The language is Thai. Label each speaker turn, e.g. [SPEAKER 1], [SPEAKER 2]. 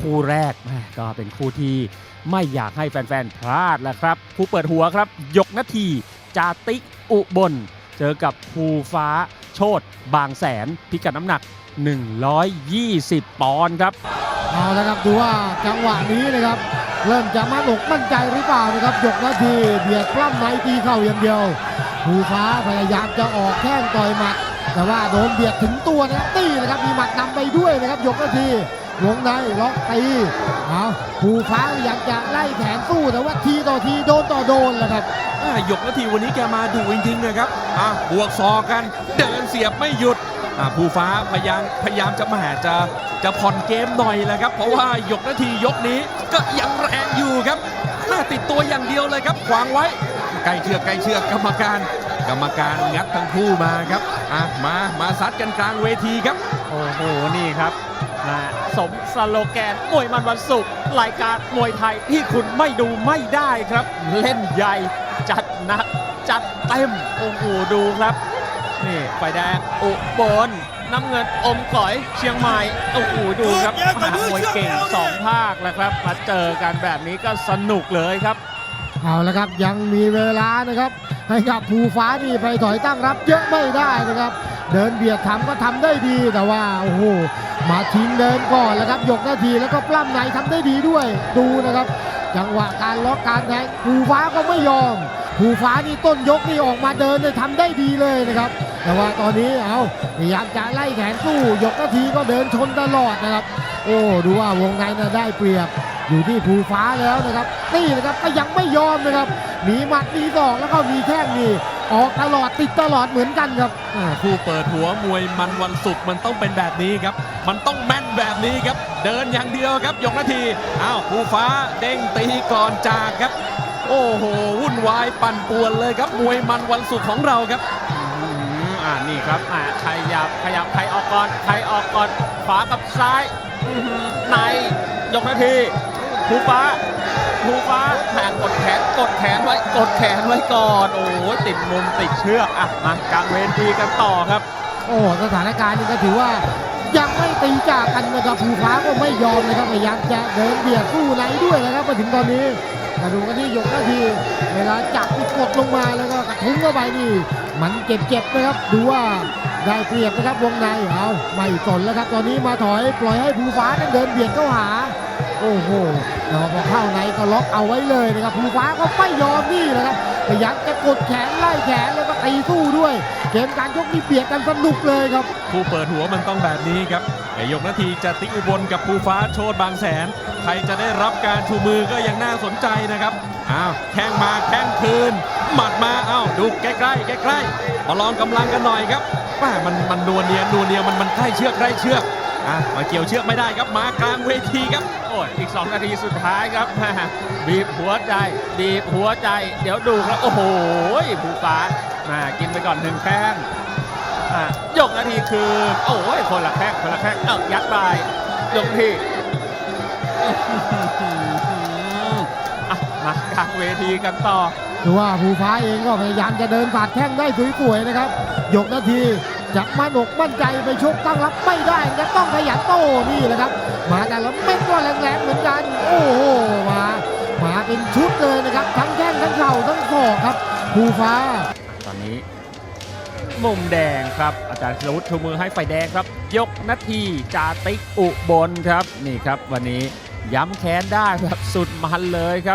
[SPEAKER 1] คู่แรกก็เป็นคู่ที่ไม่อยากให้แฟนๆพลาดแล้วครับคู่เปิดหัวครับ ยกนาทีจาติกอุบล เจอกับภูฟ้าโชตบางแสน พิกัดน้ำหนัก 120 ปอนด์ครับ
[SPEAKER 2] เอาละครับดูว่าจังหวะนี้นะครับ เริ่มจะมั่นอกมั่นใจหรือเปล่านะครับยกนาทีเบียดปล้ำในตีเข่าอย่างเดียวภูฟ้าพยายามจะออกแข้งต่อยหมัด แต่ว่าโดนเบียดถึงตัวนะครับตีนะครับมีหมัดนำไปด้วยนะครับยกนาที วงในล็อกตีเอาภูฟ้าพยายามจะไล่แขนสู้แต่ว่าทีต่อทีโดนต่อโดนแหละครับ
[SPEAKER 3] หยกนาทีวันนี้แกมาดูจริงๆนะครับอะบวกศอกัน เดินเสียบไม่หยุดอะภูฟ้าพยายามพยายามจะมาหาจะจะผ่อนเกมหน่อยแหละครับ เพราะว่าหยกนาทียกนี้ก็ยังแรงอยู่ครับหน้าติดตัวอย่างเดียวเลยครับขวางไว้ใกล้เชือกใกล้เชือกกรรมการ กรรมการงัดทั้งคู่มาครับอะมามาซัดกันกลางเวทีครับ
[SPEAKER 1] โอ้โห นี่ครับนะสมสโลแกนมวยมันวันศุกร์รายการมวยไทยที่คุณไม่ดูไม่ได้ครับ เล่นใหญ่จัดหนัก จัดเต็ม โอ้โห ดูครับ นี่ไฟแดงอุบลน้ำเงินอมก๋อยเชียงใหม่โอ้โหดูครับมหามวยเก่งสองภาคแล้วครับ มาเจอกันแบบนี้ก็สนุกเลยครับ
[SPEAKER 2] เอาละครับยังมีเวลานะครับ ให้กับภูฟ้านี่ไปถอยตั้งรับเยอะไม่ได้นะครับ เดินเบียดทำก็ทำได้ดีแต่ว่าโอ้โหมาทิ้งเดินก่อนแล้วครับยกนาทีแล้วก็ปล้ำในทำได้ดีด้วยดูนะครับ จังหวะการล็อกการแทงภูฟ้าก็ไม่ยอมภูฟ้านี่ต้นยกนี่ออกมาเดินเลยทำได้ดีเลยนะครับ แต่ว่าตอนนี้เอาพยายามจะไล่แขนสู้ยกนาทีก็เดินชนตลอดนะครับ โอ้ดูว่าวงในน่ะได้เปรียบ อยู่ที่ภูฟ้าแล้วนะครับนี่นะครับก็ยังไม่ยอมนะครับมีหมัดมีศอกแล้วก็มีแข้งนี่ออกตลอดติดตลอดเหมือนกันครับ
[SPEAKER 3] อ่าคู่เปิดหัวมวยมันวันศุกร์มันต้องเป็นแบบนี้ครับ มันต้องแม่นแบบนี้ครับ เดินอย่างเดียวครับยกนาทีอ้าวภูฟ้าเด้งตีก่อนจากครับ โอ้โหวุ่นวายปั่นป่วนเลยครับมวยมันวันศุกร์ของเราครับ
[SPEAKER 1] อืมอ่านี่ครับอ่าขยับขยับใครออกก่อนใครออกก่อนขวากับซ้ายอื้อหือในยกนาที ภูฟ้าภูฟ้าห่างกดแขนกดแขนไว้กดแขนไว้ก่อนโอ้โหติดมุมติดเชือกอะมากลางเวทีกันต่อครับ
[SPEAKER 2] โอ้สถานการณ์นี้ก็ถือว่า ยังไม่ตีจากกันนะครับภูฟ้าก็ไม่ยอมนะครับพยายามจะเดินเบียดสู้ในด้วยนะครับมาถึงตอนนี้มาดูกันที่ยกนาทีเวลาจับนี่กดลงมาแล้วก็กระทุ้งเข้าไปนี่มันเจ็บๆนะครับดูว่าได้เปรียบนะครับวงในเอาไม่สนแล้วครับตอนนี้มาถอยปล่อยให้ภูฟ้านั้นเดินเบียดเข้าหา โอ้โหพอเข้าในก็ล็อกเอาไว้เลยนะครับภูฟ้าก็ไม่ยอมนี่นะครับ พยายามจะกดแขนไล่แขนแล้วก็ตีสู้ด้วย เกมการยกนี่เบียดกันสนุกเลยครับ
[SPEAKER 3] คู่เปิดหัวมันต้องแบบนี้ครับยกนาทีจะติ๊กอุบลกับภูฟ้าโชดบางแสน ใครจะได้รับการชูมือก็ยังน่าสนใจนะครับ อ้าวแข้งมาแข้งคืน หมัดมาอ้าวดูใกล้ๆใกล้ๆมาลองกำลังกันหน่อยครับป้ามันมันนัวเนียนัวเนียมันมันใกล้เชือกใกล้เชือกอะมาเกี่ยวเชือกไม่ได้ครับมากลางเวทีครับ
[SPEAKER 1] ยอีก 2 นาทีสุดท้ายครับบีบหัวใจบีบหัวใจ เดี๋ยวดูครับ โอ้โหภูฟ้ามากินไปก่อนหนึ่งแข้งยกนาทีคือ โอ้ยคนละแข้งคนละแข้งเอ้ายัดไปยกที่มากลางเวทีกันต่อ
[SPEAKER 2] ดูว่าภูฟ้าเองก็พยายามจะเดินผ่านแข้งได้สวยๆนะครับ ยกนาที จะมั่นอกมั่นใจไปชกตั้งรับไม่ได้นะต้องขยันโต้นี่แหละครับ มาแต่ละเม็ดก็แรงๆเหมือนกัน โอ้โหมามาเป็นชุดเลยนะครับ ทั้งแข้งทั้งเข่าทั้งศอกครับภูฟ้า
[SPEAKER 1] ตอนนี้มุมแดงครับ อาจารย์ศิลวุฒิชูมือให้ไฟแดงครับ ยกนาทีจาติกอุบลครับ นี่ครับ วันนี้ย้ำแค้นได้แบบสุดมันเลยครับ